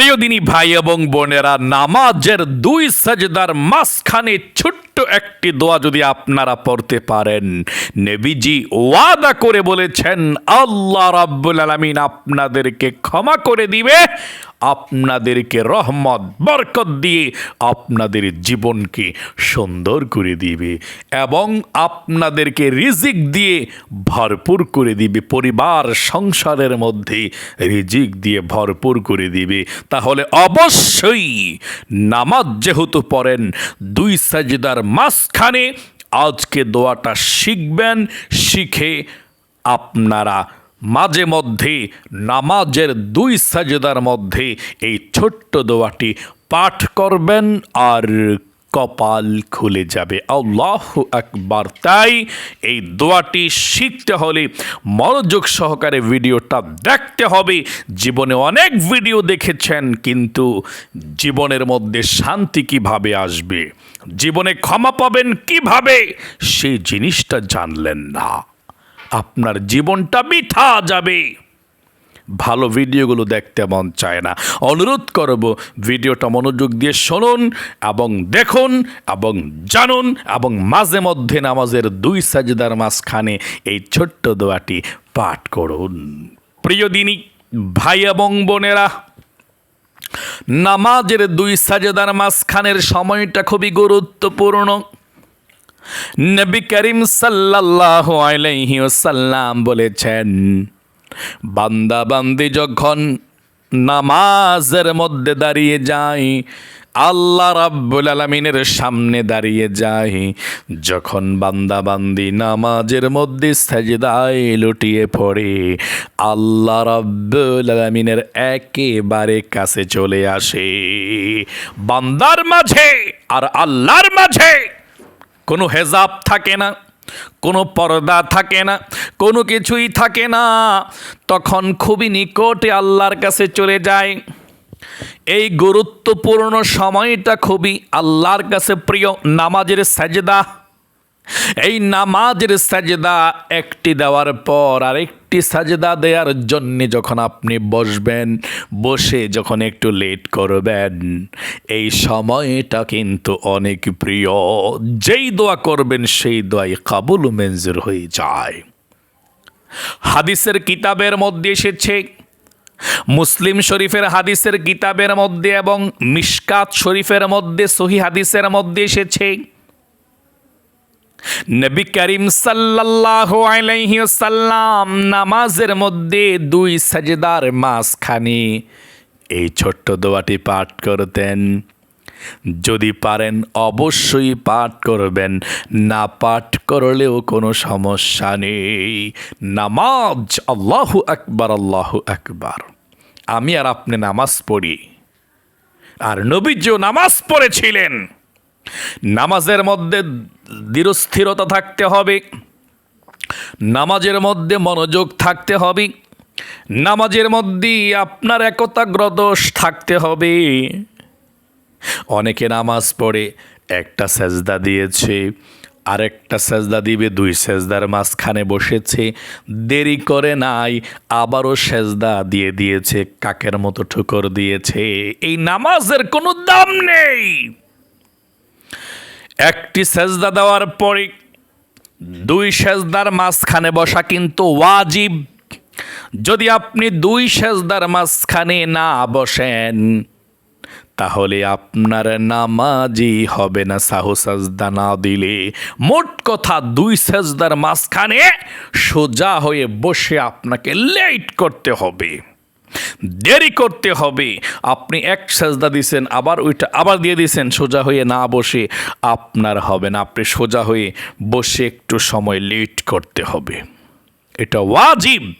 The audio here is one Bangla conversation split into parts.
প্রিয় দিনী ভাই এবং বোনেরা নামাজের দুই সাজদার মাসখানে ছোট্ট একটি দোয়া যদি আপনারা পড়তে পারেন। নেবিজি ওয়াদা করে বলেছেন, আল্লাহ রাব্বুল আলামিন আপনাদেরকে ক্ষমা করে দিবে, আপনাদেরকে রহমত, বরকত দিয়ে আপনাদের জীবনকে সুন্দর করে দিবে এবং আপনাদেরকে রিজিক দিয়ে ভরপুর করে দিবে, পরিবার, সংসারের মধ্যে রিজিক দিয়ে ভরপুর করে দিবে। তাহলে অবশ্যই নামাজ যেহেতু পড়েন, দুই সাজদার মাঝখানে আজকে দোয়াটা শিখবেন, শিখে আপনারা মাঝে মধ্যে নামাজের দুই সাজেদার মধ্যে এই ছোট্ট দোয়াটি পাঠ করবেন আর কপাল খুলে যাবে। আল্লাহ আকবার। তাই এই দোয়াটি শিখতে হলে মনোযোগ সহকারে ভিডিওটা দেখতে হবে। জীবনে অনেক ভিডিও দেখেছেন, কিন্তু জীবনের মধ্যে শান্তি কীভাবে আসবে? জীবনে ক্ষমা পাবেন কীভাবে? সেই জিনিসটা জানলেন না। আপনার জীবনটা মিঠা যাবে। ভালো ভিডিওগুলো দেখতে মন চায় না। অনুরোধ করব ভিডিওটা মনোযোগ দিয়ে শুনুন এবং দেখুন এবং জানুন এবং মাঝে মধ্যে নামাজের দুই সাজদার মাঝখানে এই ছোট্ট দোয়াটি পাঠ করুন। প্রিয় দিনী, ভাই এবং বোনেরা, নামাজের দুই সাজদার মাঝখানের সময়টা খুবই গুরুত্বপূর্ণ। নবী করিম সাল্লাল্লাহু আলাইহি ওয়াসাল্লাম বলেছেন বান্দা বান্দি যখন নামাজের মধ্যে দাঁড়িয়ে যায়, আল্লাহ রাব্বুল আলমিনের সামনে দাঁড়িয়ে যায়। যখন বান্দা বান্দি নামাজের মধ্যে সাজদায় লুটিয়ে পড়ে, আল্লাহ রাব্বুল আলমিনের একেবারে কাছে চলে আসে। বান্দার মাঝে আর আল্লাহর মাঝে কোনো হেজাব থাকে না, কোনো পর্দা থাকে না কোনো কিছুই থাকে না। তখন খুবই নিকটে আল্লাহর কাছে চলে যায়। এই গুরুত্বপূর্ণ সময়টা খুবই আল্লাহর কাছে প্রিয়। নামাজের সাজদা। এই নামাজের সাজদা একটি দেওয়ার পর আরেকটি সাজদা দেওয়ার জন্যে যখন আপনি বসবেন, বসে যখন একটু লেট করবেন, এই সময়টা কিন্তু অনেক প্রিয়। যেই দোয়া করবেন, সেই দোয়াই কাবুল মেঞ্জুর হয়ে যায়। হাদিসের কিতাবের মধ্যে এসেছে, মুসলিম শরীফের হাদিসের কিতাবের মধ্যে এবং মিশকাত শরীফের মধ্যে, সহি হাদিসের মধ্যে এসেছে, নবী করিম সাল্লাল্লাহু আলাইহি সাল্লাম নামাজের মধ্যে দুই সাজদার মাঝখানে এই ছোট্ট দোয়াটি পাঠ করতেন। যদি পারেন অবশ্যই পাঠ করবেন, না পাঠ করলেও কোনো সমস্যা নেই। নামাজ, আল্লাহু আকবার আল্লাহু আকবার। আমি আর আপনি নামাজ পড়ি। আর নবীজিও নামাজ পড়েছিলেন। নামাজের মধ্যে দৃঢ়স্থিরতা থাকতে হবে। নামাজের মধ্যে মনোযোগ থাকতে হবে। নামাজের মধ্যে আপনার একতাগ্রদোষ থাকতে হবে। অনেকে নামাজ পড়ে, একটা সেজদা দিয়েছে, আরেকটা সেজদা দিবে, দুই সেজদার মাঝখানে বসেছে, দেরি করে নাই, আবারও সেজদা দিয়ে দিয়েছে, কাকের মতো ঠুকর দিয়েছে। এই নামাজের কোনো দাম নেই। একটি সেজদা দেওয়ার পরে দুই সেজদার মাঝখানে বসা কিন্তু ওয়াজিব। যদি আপনি দুই সেজদার মাঝখানে না বসেন তাহলে আপনার নামাজই হবে না সাহু সাজদা না দিলে। মোট কথা দুই সেজদার মাঝখানে সোজা হয়ে বসে আপনাকে লেট করতে হবে। দেরি করতে হবে। আপনি এক সাজদা দিছেন, আবার ওইটা আবার দিয়ে দিছেন, সোজা হয়ে না বসে আপনার হবে না। আপনি সোজা হয়ে বসে একটু সময় লেট করতে হবে। এটা ওয়াজিব।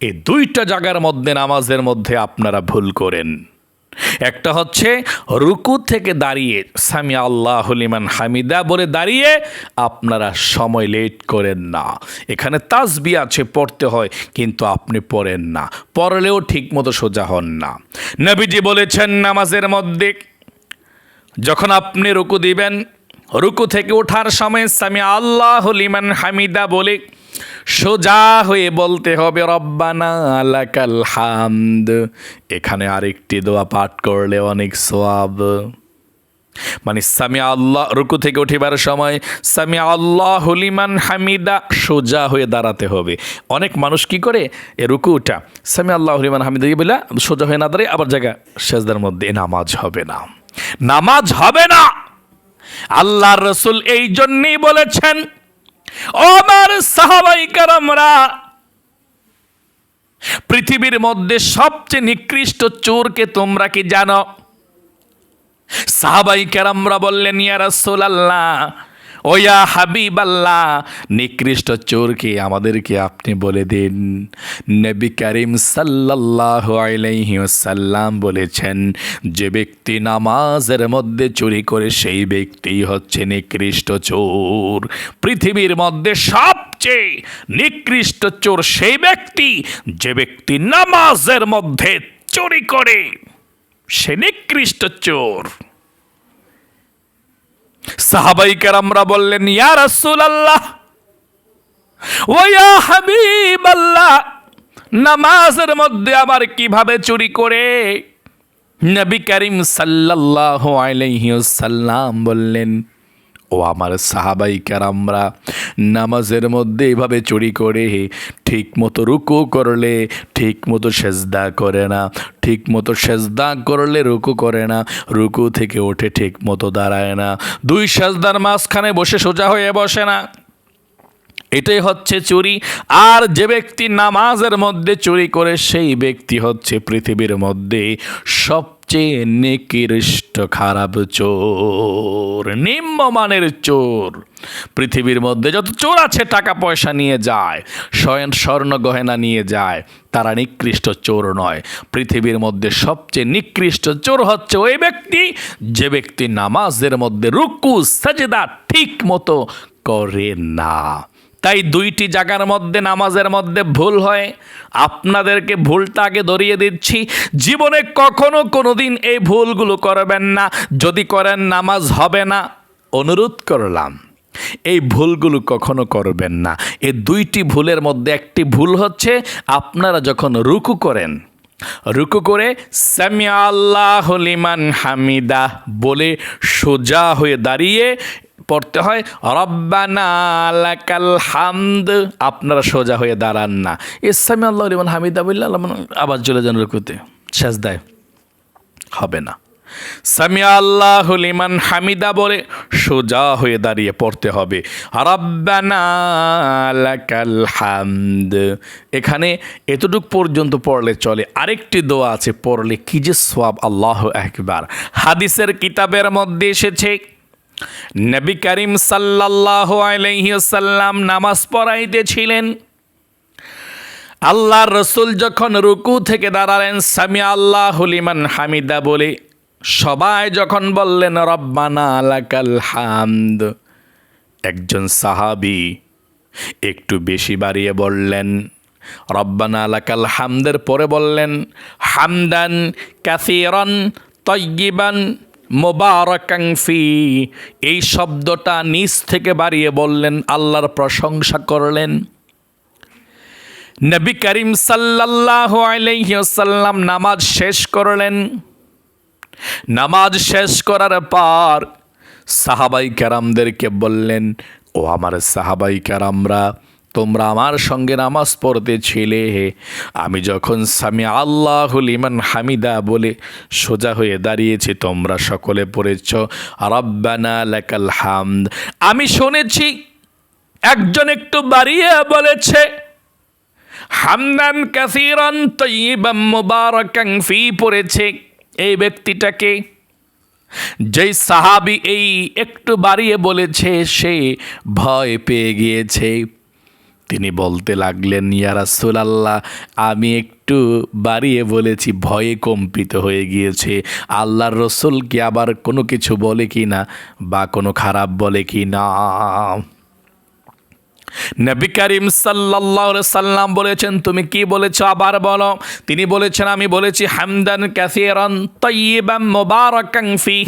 এই দুইটা জায়গার মধ্যে, নামাজের মধ্যে আপনারা ভুল করেন। একটা হচ্ছে রুকু থেকে দাঁড়িয়ে সামি আল্লাহ লিমান হামিদা বলে দাঁড়িয়ে আপনারা সময় লেট করেন না। এখানে তাসবি আছে, পড়তে হয়, কিন্তু আপনি পড়েন না। পড়লেও ঠিক মতো সোজা হন না। নবীজি বলেছেন নামাজের মধ্যে যখন আপনি রুকু দিবেন, রুকু থেকে ওঠার সময় সামি আল্লাহ লিমান হামিদা বলে সোজা হয়ে বলতে হবে, রব্বানা লাকাল হামদ। এখানে আরেকটি দোয়া পাঠ করলে অনেক সোয়াব মানে সামি আল্লাহ রুকু থেকে উঠিবার সময় সামি আল্লাহ হলিমান হামিদা। সোজা হয়ে দাঁড়াতে হবে। অনেক মানুষ কি করে? এ রুকু উঠা সামি আল্লাহ হলিমান হামিদা। বলে সোজা হয়ে না দাঁড়িয়ে আবার জায়গা সেজদার মধ্যে নামাজ হবে না। নামাজ হবে না! আল্লাহ রসুল এই জন্যেই বলেছেন আমার সাহাবাই কারামরা পৃথিবীর মধ্যে সবচেয়ে নিকৃষ্ট চোরকে তোমরা কি জানো? সাহাবাই কেরামরা বললেন ইয়ারা রাসূলুল্লাহ ও ইয়া হাবিব আল্লাহ নিকৃষ্ট চোরকে আমাদেরকে আপনি বলে দিন। নবী করিম সাল্লাল্লাহু আলাইহি ওয়াসাল্লাম বলেছেন, যে ব্যক্তি নামাজের মধ্যে চুরি করে সেই ব্যক্তি হচ্ছে নিকৃষ্ট চোর। পৃথিবীর মধ্যে সবচেয়ে নিকৃষ্ট চোর সেই ব্যক্তি, যে ব্যক্তি নামাজের মধ্যে চুরি করে, সে নিকৃষ্ট চোর। সাহাবাই আমরা বললেন, ইয়া রাসুল আল্লাহ ওয়া হাবিব আল্লাহ নামাজের মধ্যে আবার কীভাবে চুরি করে? নবী করিম সাল্লাল্লাহু আলাইহি সাল্লাম বললেন ও আমার সাহাবাই কারামরা নামাজের মধ্যে এভাবে চুরি করে ঠিক মতো রুকু করলে ঠিক মতো সেজদা করে না ঠিক মতো সেজদা করলে রুকু করে না, রুকু থেকে ওঠে ঠিক মতো দাঁড়ায় না, দুই সেজদার মাঝখানে বসে সোজা হয়ে বসে না। এটাই হচ্ছে চুরি। আর যে ব্যক্তি নামাজের মধ্যে চুরি করে সেই ব্যক্তি হচ্ছে পৃথিবীর মধ্যে সবচেয়ে নিকৃষ্ট খারাপ চোর, নিম্নমানের চোর। পৃথিবীর মধ্যে যত চোর আছে, টাকা পয়সা নিয়ে যায়, স্বয়ং স্বর্ণ গহেনা নিয়ে যায়, তারা নিকৃষ্ট চোর নয়। পৃথিবীর মধ্যে সবচেয়ে নিকৃষ্ট চোর হচ্ছে ওই ব্যক্তি, যে ব্যক্তি নামাজের মধ্যে রুকু, সাজেদা ঠিক মতো করে না। তাই দুইটি জায়গার মধ্যে, নামাজের মধ্যে ভুল হয়। আপনাদেরকে ভুলটা আগে ধরিয়ে দিচ্ছি। জীবনে কখনো কোনো দিন এই ভুলগুলো করবেন না। যদি করেন, নামাজ হবে না। অনুরোধ করলাম, এই ভুলগুলো কখনো করবেন না। এই দুইটি ভুলের মধ্যে একটি ভুল হচ্ছে, আপনারা যখন রুকু করেন, রুকু করে সামিয়া আল্লাহ লিমান হামিদা বলে সোজা হয়ে দাঁড়িয়ে পড়তে হয়, রব্বানা লাকাল হামদ। আপনারা সোজা হয়ে দাঁড়ান না। ইসামি আল্লাহ লিমান হামিদা বললে আল্লাহ আবার চলে যান রুকুতে। শেষ দেয় হবে না। সামিয়া আল্লাহ লিমান হামিদা বলে সোজা হয়ে দাঁড়িয়ে পড়তে হবে। লাকাল হামদ। এখানে এতটুক পর্যন্ত পড়লে চলে। আরেকটি দোয়া আছে, পড়লে কি যে সোয়াব আল্লাহ একবার হাদিসের কিতাবের মধ্যে এসেছে নবী করিম সাল্লাহ আলাইসাল্লাম নামাজ পড়াইতেছিলেন। আল্লাহ রসুল যখন রুকু থেকে দাঁড়ালেন সামি আল্লাহ হলিমান হামিদা বলে, সবাই যখন বললেন, রব্বানা আলাকাল হামদ একজন সাহাবি একটু বেশি বাড়িয়ে বললেন, রব্বানা আলাকাল হামদের পরে বললেন, হামদান কাসিরন তয়্যিবান মোবারকাং ফি। এই শব্দটা নিচ থেকে বাড়িয়ে বললেন, আল্লাহর প্রশংসা করলেন। নবী করিম সাল্লাল্লাহু আলাইহি ওয়াসাল্লাম নামাজ শেষ করলেন। নামাজ শেষ করার পর সাহাবাই কারামদেরকে বললেন, ও আমার সাহাবাই কারামরা তোমরা আমার সঙ্গে নামাজ পড়তে ছিলে আমি যখন সামি আল্লাহ লিমান হামিদা বলে সোজা হয়ে দাঁড়িয়েছি, তোমরা সকলে পড়েছ, রব্বানা লাকাল হামদ। আমি শুনেছি, একজন একটু বাড়িয়ে বলেছে, হামদান কাসিরান তৈবাম ফি পড়েছে এই ব্যক্তিটাকে। যেই সাহাবি এই একটু বাড়িয়ে বলেছে, সে ভয় পেয়ে গিয়েছে। তিনি বলতে লাগলেন, ইয়া রাসূলাল্লাহ, আমি একটু বাড়িয়ে বলেছি, ভয়ে কম্পিত হয়ে গিয়েছে। আল্লাহর রসুল কি আবার কোনো কিছু বলে কি না বা কোনো খারাপ বলে কি না? নবী করিম সাল্লাম বলেছেন, তুমি কি বলেছ আবার বলো? তিনি বলেছেন, আমি বলেছি, হামদান কাসিরান তাইয়িবান মুবারাকান ফি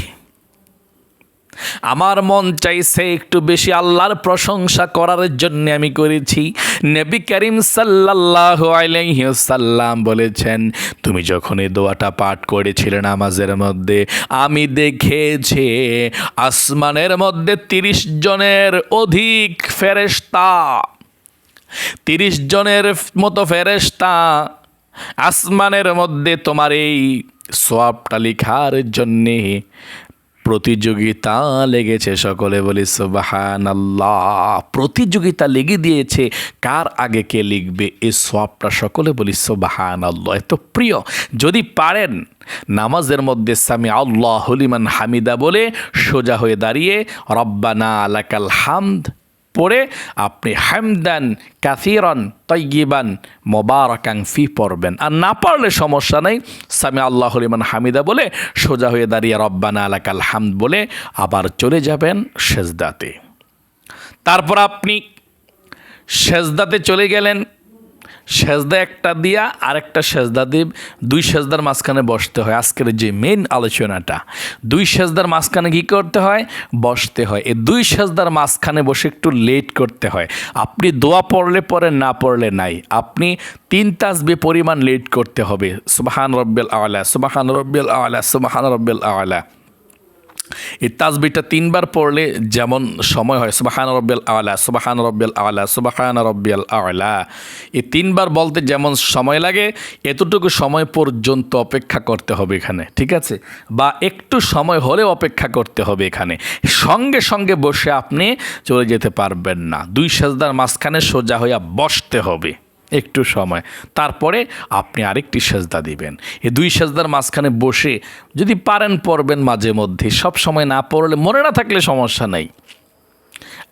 আমার মন চাইছে একটু বেশি আল্লাহর প্রশংসা করার জন্য আমি করেছি। নবী করিম সাল্লাহ আলাইসাল্লাম বলেছেন, তুমি যখন এই দোয়াটা পাঠ করেছিলে নামাজের মধ্যে, আমি দেখেছি আসমানের মধ্যে তিরিশ জনের অধিক ফেরেশতা, তিরিশ জনের মতো ফেরেশতা, আসমানের মধ্যে তোমার এই সোয়াবটা লিখার জন্যে প্রতিযোগিতা লেগেছে সকলে বলি সুবাহান আল্লাহ প্রতিযোগিতা লেগে দিয়েছে, কার আগে কে লিখবে? এ সোয়াবটা সকলে বলি সুবাহান আল্লাহ এত প্রিয়, যদি পারেন, নামাজের মধ্যে স্বামী আল্লাহ হলিমান হামিদা বলে সোজা হয়ে দাঁড়িয়ে, রব্বানা আলাকাল হামদ পড়ে আপনি হামদান কাসিরন তৈগিবান মোবারকাং ফি পড়বেন। আর না পারলে সমস্যা নেই। সামি আল্লাহ হলিমান হামিদা বলে, সোজা হয়ে দাঁড়িয়ে রব্বানা আলাকাল হামদ বলে আবার চলে যাবেন সেজদাতে। তারপর আপনি সেজদাতে চলে গেলেন। সেজদা একটা দিয়া আরেকটা সেজদা দিব দুই সেজদার মাঝখানে বসতে হয়। আজকের যে মেন আলোচনাটা, দুই সেজদার মাঝখানে কী করতে হয়? বসতে হয়। এই দুই সেজদার মাঝখানে বসে একটু লেট করতে হয়। আপনি দোয়া পড়লে পরে না পড়লে নাই। আপনি তিন তাসবি পরিমাণ লেট করতে হবে। সুবাহান রব্বেল আওয়ালা সুবাহান রব্বেল আওয়ালা সুবাহান রব্বেল আওয়ালা এই তাসবিটা তিনবার পড়লে যেমন সময় হয়, সুবাহান রব্বিয়াল আওয়ালা সুবাহান রব্বিয়াল আওয়ালা সুবাহান রব্বিয়াল আওয়ালা এই তিনবার বলতে যেমন সময় লাগে, এতটুকু সময় পর্যন্ত অপেক্ষা করতে হবে এখানে, ঠিক আছে? বা একটু সময় হলেও অপেক্ষা করতে হবে এখানে। সঙ্গে সঙ্গে বসে আপনি চলে যেতে পারবেন না। দুই সাজদার মাঝখানে সোজা হইয়া বসতে হবে। একটু সময়। তারপরে আপনি আরেকটি সেজদা দিবেন। এই দুই সেজদার মাঝখানে বসে যদি পারেন পড়বেন মাঝে মধ্যে। সব সময় না পড়লে মনে না থাকলে সমস্যা নাই।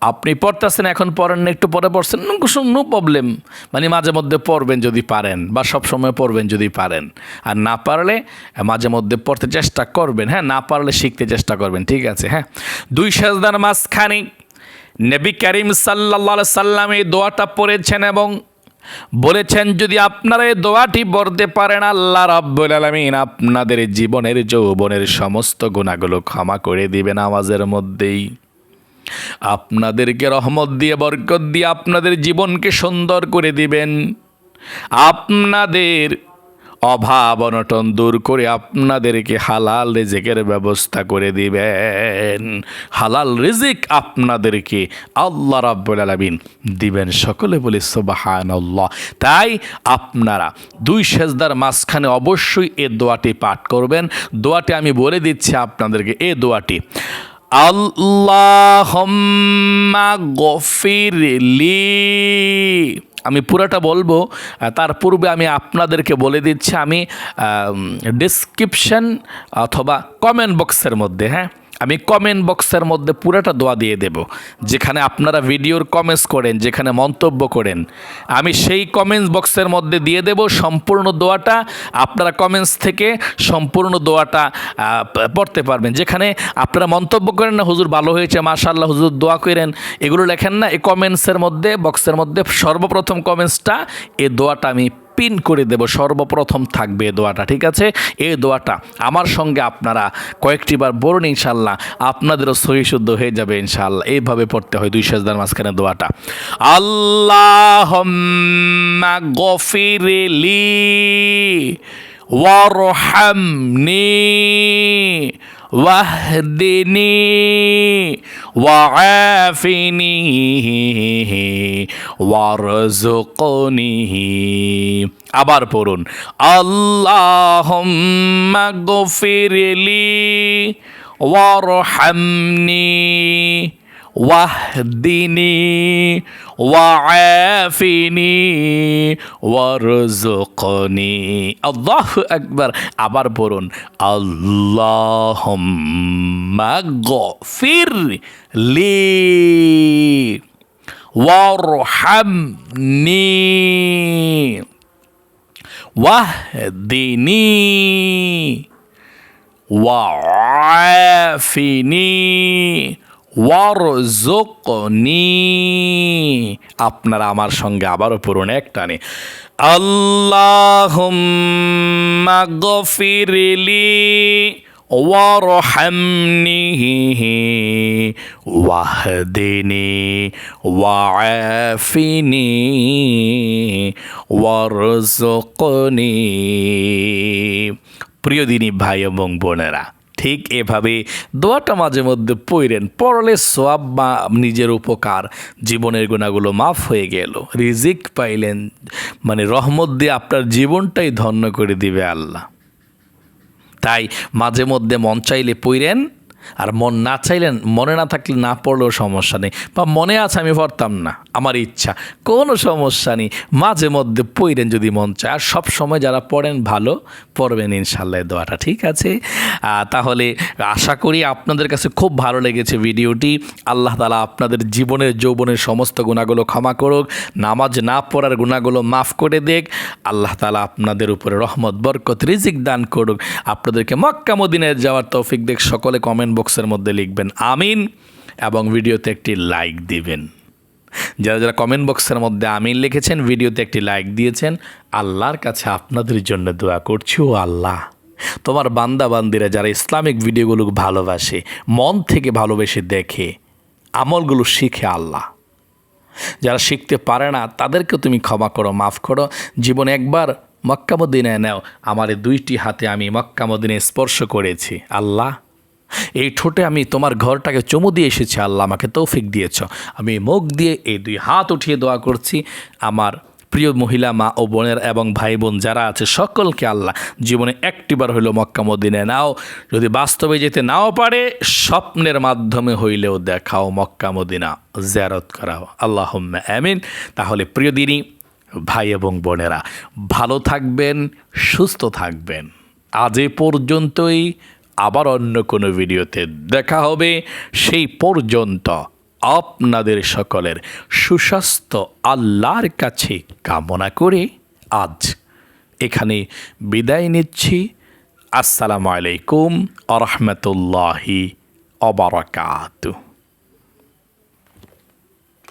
আপনি পড়তেছেন, এখন পড়েন না, একটু পরে পড়ছেন, নো প্রবলেম। মানে মাঝে মধ্যে পড়বেন যদি পারেন বা সব সময় পড়বেন যদি পারেন। আর না পারলে মাঝে মধ্যে পড়তে চেষ্টা করবেন। হ্যাঁ না পারলে শিখতে চেষ্টা করবেন। ঠিক আছে হ্যাঁ। দুই সেজদার মাঝখানে নবী করিম সাল্লা সাল্লাম এই দোয়াটা পড়েছেন এবং বলেছেন, যদি আপনারা এই দোয়াটি পড়তে পারেন, আল্লাহ রাব্বুল আলামিন আপনাদের জীবনের যৌবনের সমস্ত গুণাগুলো ক্ষমা করে দিবেন আওয়াজের মধ্যেই। আপনাদেরকে রহমত দিয়ে, বরকত দিয়ে আপনাদের জীবনকে সুন্দর করে দিবেন। আপনাদের অভাব অনটন দূর করে আপনাদেরকে হালাল রেজেকের ব্যবস্থা করে দিবেন। হালাল রেজেক আপনাদেরকে আল্লাহ রাব্বুল আলামিন দিবেন। সকলে বলে সুবাহান আল্লাহ তাই আপনারা দুই সেজদার মাঝখানে অবশ্যই এ দোয়াটি পাঠ করবেন। দোয়াটি আমি বলে দিচ্ছি আপনাদেরকে, এ দোয়াটি, আল্লাহম্মা গফিরলি আমি পুরাটা বলব তার পূর্বে আমি আপনাদেরকে বলে দিচ্ছি, আমি ডিসক্রিপশন অথবা কমেন্ট বক্সের মধ্যে হ্যাঁ? আমি কমেন্ট বক্সের মধ্যে পুরাটা দোয়া দিয়ে দেব। যেখানে আপনারা ভিডিওর কমেন্টস করেন, যেখানে মন্তব্য করেন। আমি সেই কমেন্টস বক্সের মধ্যে দিয়ে দেব সম্পূর্ণ দোয়াটা। আপনারা কমেন্টস থেকে সম্পূর্ণ দোয়াটা পড়তে পারবেন। যেখানে আপনারা মন্তব্য করেন না, হুজুর ভালো হয়েছে মাশাল্লাহ হুজুর দোয়া করেন। এগুলো লেখেন না, এই কমেন্টসের মধ্যে বক্সের মধ্যে সর্বপ্রথম কমেন্টসটা এ দোয়াটা আমি পিন করে দেব, সর্বপ্রথম থাকবে এ দোয়াটা, ঠিক আছে? এই দোয়াটা আমার সঙ্গে আপনারা কয়েকটি বার বলুন ইনশাল্লাহ আপনাদেরও সহি শুদ্ধ হয়ে যাবে ইনশাল্লাহ এইভাবে পড়তে হয় দুই সাজদার মাঝখানে দোয়াটা। আল্লাহ গফিরেলি ওয়ারহামনি واهدني وعافني وارزقني আবার পড়ুন আল্লাহুম্মা গফিরলি ওয়ারহামনি واهدني وعافني وارزقني আল্লাহ আকবার আবার পড়ুন আল্লাহুম্মা গফির লি ওয়ারহামনি واهدني ওয়াফিনি ওয়ারজুকনি আপনারা আমার সঙ্গে আবারও পড়ুন একটানে আল্লাহুম্মা গফিরলি وارحمني واهدني وعافني وارزقني প্রিয় দিনী ভাই এবং বোনেরা ঠিক এভাবে দোয়াটা মাঝে মধ্যে পইরেন। পড়লে সোয়াব বা নিজের উপকার। জীবনের গুণাগুলো মাফ হয়ে গেল। রিজিক পাইলেন মানে রহমত দিয়ে আপনার জীবনটাই ধন্য করে দিবে আল্লাহ। তাই মাঝে মধ্যে মন চাইলে পইরেন। আর মন না চাইলেন, মনে না থাকলে না পড়লেও সমস্যা নেই। বা মনে আছে আমি পড়তাম না, আমার ইচ্ছা, কোনো সমস্যা নেই। মাঝে মধ্যে পইরেন যদি মন চায়। আর সব সময় যারা পড়েন, ভালো পড়বেন ইনশাল্লাহ দোয়াটা, ঠিক আছে? তাহলে আশা করি আপনাদের কাছে খুব ভালো লেগেছে ভিডিওটি। আল্লাহ তালা আপনাদের জীবনের, যৌবনের সমস্ত গুণাগুলো ক্ষমা করুক। নামাজ না পড়ার গুণাগুলো মাফ করে দেখ আল্লাহ তালা আপনাদের উপরে রহমত, বরকত, রিজিক দান করুক। আপনাদেরকে মক্কা মদিনায় যাওয়ার তৌফিক দেখ সকলে কমেন্ট বক্সের মধ্যে লিখবেন আমিন এবং ভিডিওতে একটি লাইক দিবেন। যারা যারা কমেন্ট বক্সের মধ্যে আমিন লিখেছেন, ভিডিওতে একটি লাইক দিয়েছেন, আল্লাহর কাছে আপনাদের জন্য দোয়া করছি, ও আল্লাহ। তোমার বান্দা বান্দিরা যারা ইসলামিক ভিডিওগুলো ভালোবাসে, মন থেকে ভালোবেসে দেখে, আমলগুলো শিখে আল্লাহ। যারা শিখতে পারে না, তাদেরকে তুমি ক্ষমা করো, মাফ করো। জীবনে একবার মক্কামুদ্দিনে নেও, আমার দুইটি হাতে আমি মক্কামুদ্দিনে স্পর্শ করেছি, আল্লাহ। এই ঠোঁটে আমি তোমার ঘরটাকে চমু দিয়ে এসেছি, আল্লাহ আমাকে তৌফিক দিয়েছ। আমি মুখ দিয়ে এই দুই হাত উঠিয়ে দোয়া করছি, আমার প্রিয় মহিলা, মা ও বোনের এবং ভাই বোন যারা আছে সকলকে আল্লাহ জীবনে একটিবার হইল মক্কা মদিনে নাও। যদি বাস্তবে যেতে নাও পারে, স্বপ্নের মাধ্যমে হইলেও দেখাও মক্কা মদিনা, জিয়ারত করাও। আল্লাহ আমিন। তাহলে প্রিয় দিনী, ভাই এবং বোনেরা, ভালো থাকবেন, সুস্থ থাকবেন। আজ এ পর্যন্তই। আবার অন্য কোনো ভিডিওতে দেখা হবে। সেই পর্যন্ত আপনাদের সকলের সুস্বাস্থ্য, আল্লাহর কাছে কামনা করে আজ এখানে বিদায় নিচ্ছি। আসসালামু আলাইকুম আ রহমতুল্লাহি